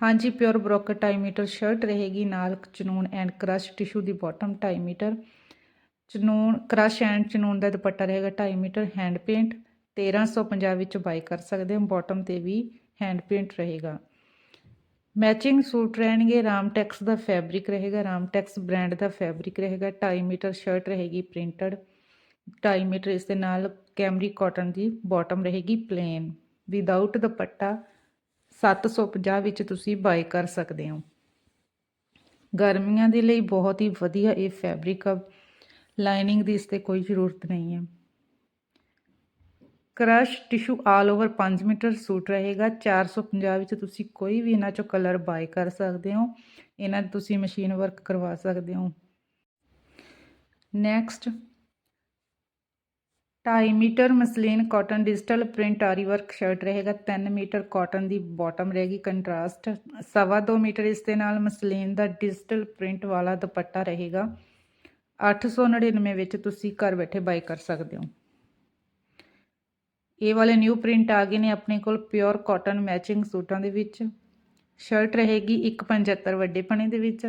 ਹਾਂਜੀ, pure brocade 2.5 metre shirt ਰਹੇਗੀ ਨਾਲ ਚਨੂਨ ਐਂਡ ਕ੍ਰਸ਼ ਟਿਸ਼ੂ ਦੀ ਬਾਟਮ 2.5 ਮੀਟਰ। ਚਨੂਨ, ਕ੍ਰਸ਼ ਐਂਡ ਚਨੂਨ ਦਾ ਦੁਪੱਟਾ ਰਹੇਗਾ 2.5 ਮੀਟਰ ਹੈਂਡ ਪੇਂਟ। 1350 ਵਿੱਚ ਬਾਈ ਕਰ ਸਕਦੇ ਹੋ, ਬਾਟਮ ਤੇ ਵੀ ਹੈਂਡ ਪੇਂਟ ਰਹੇਗਾ। ਮੈਚਿੰਗ ਸੂਟ ਰਹਿਣਗੇ, ਰਾਮਟੈਕਸ ਦਾ ਫੈਬਰਿਕ ਰਹੇਗਾ, ਰਾਮਟੈਕਸ ਬ੍ਰਾਂਡ ਦਾ ਫੈਬਰਿਕ ਰਹੇਗਾ। 2.5 ਮੀਟਰ ਸ਼ਰਟ ਰਹੇਗੀ ਪ੍ਰਿੰਟਡ। 2.5 ਮੀਟਰ ਇਸ ਦੇ ਨਾਲ ਕੈਮਰੀ ਕਾਟਨ ਦੀ ਬਾਟਮ ਰਹੇਗੀ ਪਲੇਨ। ਵਿਦਆਊਟ ਦੁਪੱਟਾ 750 ਵਿੱਚ ਤੁਸੀਂ ਬਾਈ ਕਰ ਸਕਦੇ ਹੋ। ਗਰਮੀਆਂ ਦੇ ਲਈ ਬਹੁਤ ਹੀ ਵਧੀਆ ਇਹ ਫੈਬਰਿਕ ਆ। ਲਾਈਨਿੰਗ ਦੀ ਇਸ ਤੇ ਕੋਈ ਜ਼ਰੂਰਤ ਨਹੀਂ ਹੈ। Crush tissue all over 5 metre suit ਰਹੇਗਾ। 450 ਵਿੱਚ ਤੁਸੀਂ ਕੋਈ ਵੀ ਇਹਨਾਂ ਚੋਂ ਕਲਰ ਬਾਈ ਕਰ ਸਕਦੇ ਹੋ। ਇਹਨਾਂ ਤੁਸੀਂ ਮਸ਼ੀਨ ਵਰਕ ਕਰਵਾ ਸਕਦੇ ਹੋ। Next 2.5 metre muslin cotton digital print ਆਰੀ ਵਰਕ ਸ਼ਰਟ ਰਹੇਗਾ 3 ਮੀਟਰ ਕਾਟਨ ਦੀ ਬਾਟਮ ਰਹੇਗੀ, ਕੰਟਰਾਸਟ ਸਵਾ 2 ਮੀਟਰ ਇਸ ਦੇ ਨਾਲ ਮਸਲੀਨ ਦਾ ਡਿਜੀਟਲ ਪ੍ਰਿੰਟ ਵਾਲਾ ਦੁਪੱਟਾ ਰਹੇਗਾ। 899 ਵਿੱਚ ਤੁਸੀਂ ਘਰ ਬੈਠੇ ਬਾਈ ਕਰ ਸਕਦੇ ਹੋ। ਇਹ ਵਾਲੇ ਨਿਊ ਪ੍ਰਿੰਟ ਆ ਗਏ ਨੇ ਆਪਣੇ ਕੋਲ ਪਿਓਰ ਕਾਟਨ ਮੈਚਿੰਗ ਸੂਟਾਂ ਦੇ ਵਿੱਚ। ਸ਼ਰਟ ਰਹੇਗੀ 175 ਵੱਡੇ ਪਣੇ ਦੇ ਵਿੱਚ।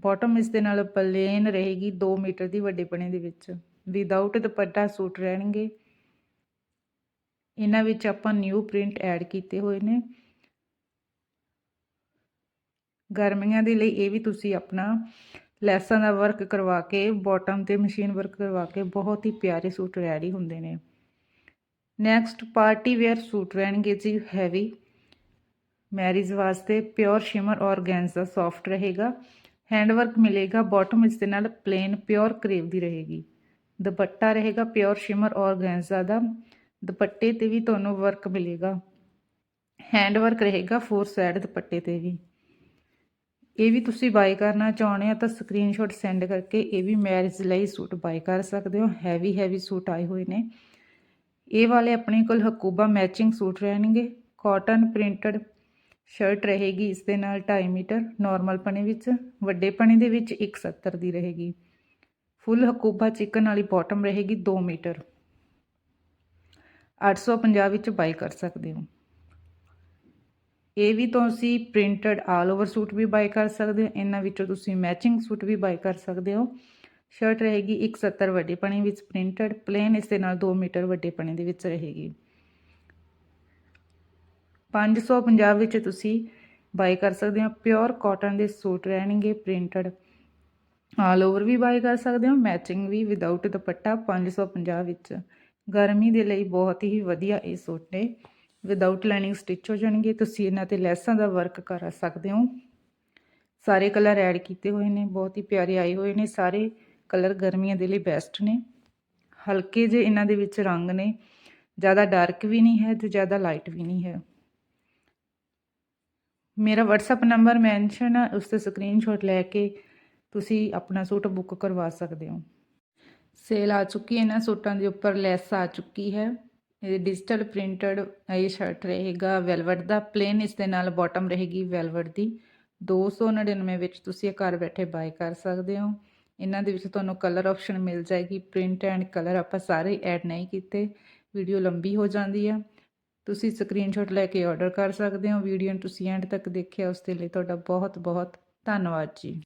ਬਾਟਮ ਇਸ ਦੇ ਨਾਲ ਪਲੇਨ ਰਹੇਗੀ 2 ਮੀਟਰ ਦੀ ਵੱਡੇ ਪਣੇ ਦੇ ਵਿੱਚ। ਵਿਦਆਊਟ ਦੁਪੱਟਾ ਸੂਟ ਰਹਿਣਗੇ। ਇਹਨਾਂ ਵਿੱਚ ਆਪਾਂ ਨਿਊ ਪ੍ਰਿੰਟ ਐਡ ਕੀਤੇ ਹੋਏ ਨੇ। ਗਰਮੀਆਂ ਦੇ ਲਈ ਇਹ ਵੀ ਤੁਸੀਂ ਆਪਣਾ ਲੈਸਾਂ ਦਾ ਵਰਕ ਕਰਵਾ ਕੇ ਬਾਟਮ ਤੇ ਮਸ਼ੀਨ ਵਰਕ ਕਰਵਾ ਕੇ ਬਹੁਤ ਹੀ ਪਿਆਰੇ ਸੂਟ ਰੈਡੀ ਹੁੰਦੇ ਨੇ। ਨੈਕਸਟ ਪਾਰਟੀ ਵੇਅਰ ਸੂਟ ਰਹਿਣਗੇ ਜੀ ਹੈਵੀ ਮੈਰਿਜ ਵਾਸਤੇ ਪਿਓਰ ਸ਼ਿਮਰ ਔਰਗੈਂਜ਼ਾ ਸੌਫਟ ਰਹੇਗਾ। ਹੈਂਡ ਵਰਕ ਮਿਲੇਗਾ ਬਾਟਮ ਇਸ ਦੇ ਨਾਲ ਪਲੇਨ ਪਿਓਰ ਕਰੇਵ ਦੀ ਰਹੇਗੀ। ਦੁਪੱਟਾ ਰਹੇਗਾ ਪਿਓਰ ਸ਼ਿਮਰ ਔਰਗੈਂਜ਼ਾ ਦਾ। ਦੁਪੱਟੇ ਤੇ ਵੀ ਤੁਹਾਨੂੰ ਵਰਕ ਮਿਲੇਗਾ। ਹੈਂਡ ਵਰਕ ਰਹੇਗਾ ਫੋਰ ਸਾਈਡ ਦੁਪੱਟੇ ਤੇ ਵੀ। ਇਹ ਵੀ ਤੁਸੀਂ ਬਾਈ ਕਰਨਾ ਚਾਹੁੰਦੇ ਆ ਤਾਂ ਸਕਰੀਨਸ਼ਾਟ ਸੈਂਡ ਕਰਕੇ ਇਹ ਵੀ ਮੈਰਿਜ ਲਈ ਸੂਟ ਬਾਈ ਕਰ ਸਕਦੇ ਹੋ। ਹੈਵੀ ਹੈਵੀ ਸੂਟ ਆਏ ਹੋਏ ਨੇ। ਇਹ ਵਾਲੇ ਆਪਣੇ ਕੋਲ ਹਕੂਬਾ ਮੈਚਿੰਗ ਸੂਟ ਰਹਿਣਗੇ। ਕਾਟਨ ਪ੍ਰਿੰਟਡ ਸ਼ਰਟ ਰਹੇਗੀ ਇਸ ਦੇ ਨਾਲ 2.5 ਮੀਟਰ ਨਾਰਮਲ ਪਣੇ ਵਿੱਚ, ਵੱਡੇ ਪਣੇ ਦੇ ਵਿੱਚ 170 ਦੀ ਰਹੇਗੀ। ਫੁੱਲ ਹਕੂਬਾ ਚਿਕਨ ਵਾਲੀ ਬਾਟਮ ਰਹੇਗੀ 2 ਮੀਟਰ। 850 ਵਿੱਚ ਬਾਈ ਕਰ ਸਕਦੇ ਹੋ। ਇਹ ਵੀ ਤੁਸੀਂ ਪ੍ਰਿੰਟਡ ਆਲ ਓਵਰ ਸੂਟ ਵੀ ਬਾਈ ਕਰ ਸਕਦੇ ਹੋ। ਇਹਨਾਂ ਵਿੱਚੋਂ ਤੁਸੀਂ ਮੈਚਿੰਗ ਸੂਟ ਵੀ ਬਾਈ ਕਰ ਸਕਦੇ ਹੋ। ਸ਼ਰਟ ਰਹੇਗੀ 170 ਵੱਡੇ ਪਣੇ ਵਿੱਚ ਪ੍ਰਿੰਟਡ ਪਲੇਨ ਇਸ ਦੇ ਨਾਲ 2 ਮੀਟਰ ਵੱਡੇ ਪਣੇ ਦੇ ਵਿੱਚ ਰਹੇਗੀ। 550 ਵਿੱਚ ਤੁਸੀਂ ਬਾਈ ਕਰ ਸਕਦੇ ਹੋ। ਪਿਓਰ ਕਾਟਨ ਦੇ ਸੂਟ ਰਹਿਣਗੇ ਪ੍ਰਿੰਟਡ ਆਲ ਓਵਰ ਵੀ ਬਾਈ ਕਰ ਸਕਦੇ ਹੋ ਮੈਚਿੰਗ ਵੀ ਵਿਦਆਊਟ ਦੁਪੱਟਾ 550 ਵਿੱਚ। ਗਰਮੀ ਦੇ ਲਈ ਬਹੁਤ ਹੀ ਵਧੀਆ ਇਹ ਸੂਟ। ਨੇ ਵਿਦਆਊਟ ਲਾਈਨਿੰਗ ਸਟਿਚ ਹੋ ਜਾਣਗੇ, ਤੁਸੀਂ ਇਹਨਾਂ ਤੇ ਲੈਸਾਂ ਦਾ ਵਰਕ ਕਰ ਸਕਦੇ ਹੋ। ਸਾਰੇ ਕਲਰ ਐਡ ਕੀਤੇ ਹੋਏ ਨੇ, ਬਹੁਤ ਹੀ ਪਿਆਰੇ ਆਏ ਹੋਏ ਨੇ, ਸਾਰੇ ਕਲਰ ਗਰਮੀਆਂ ਦੇ ਲਈ ਬੈਸਟ ਨੇ। ਹਲਕੇ ਜੇ ਇਹਨਾਂ ਦੇ ਵਿੱਚ ਰੰਗ ਨੇ, ਜ਼ਿਆਦਾ ਡਾਰਕ ਵੀ ਨਹੀਂ ਹੈ ਤੇ ਜ਼ਿਆਦਾ ਲਾਈਟ ਵੀ ਨਹੀਂ ਹੈ। ਮੇਰਾ WhatsApp ਨੰਬਰ ਮੈਂਸ਼ਨ ਹੈ ਉਸ ਤੇ ਸਕਰੀਨਸ਼ਾਟ ਲੈ ਕੇ ਤੁਸੀਂ ਆਪਣਾ ਸੂਟ ਬੁੱਕ ਕਰਵਾ ਸਕਦੇ ਹੋ। ਸੇਲ ਆ ਚੁੱਕੀ ਹੈ ਇਹਨਾਂ ਸੂਟਾਂ ਦੇ ਉੱਪਰ ਲੈਸ ਆ ਚੁੱਕੀ ਹੈ। ਇਹ ਡਿਜੀਟਲ ਪ੍ਰਿੰਟਡ, ਇਹ ਸ਼ਰਟ ਰਹੇਗਾ ਵੈਲਵਟ ਦਾ, ਪਲੇਨ ਇਸ ਦੇ ਨਾਲ ਬਾਟਮ ਰਹੇਗੀ ਵੈਲਵਟ ਦੀ। 299 ਵਿੱਚ ਤੁਸੀਂ ਇਹ ਘਰ ਬੈਠੇ ਬਾਈ ਕਰ ਸਕਦੇ ਹੋ। ਇਹਨਾਂ ਦੇ ਵਿੱਚ ਤੁਹਾਨੂੰ ਕਲਰ ਆਪਸ਼ਨ ਮਿਲ ਜਾਏਗੀ। ਪ੍ਰਿੰਟ ਐਂਡ ਕਲਰ ਆਪਾਂ ਸਾਰੇ ਐਡ ਨਹੀਂ ਕੀਤੇ। ਵੀਡੀਓ ਲੰਬੀ ਹੋ ਜਾਂਦੀ ਹੈ ਤੁਸੀਂ ਸਕਰੀਨਸ਼ਾਟ ਲੈ ਕੇ ਆਰਡਰ ਕਰ ਸਕਦੇ ਹੋ। ਵੀਡੀਓ ਨੂੰ ਤੁਸੀਂ ਐਂਡ ਤੱਕ ਦੇਖਿਆ, ਉਸ ਦੇ ਲਈ ਤੁਹਾਡਾ ਬਹੁਤ ਬਹੁਤ ਧੰਨਵਾਦ ਜੀ।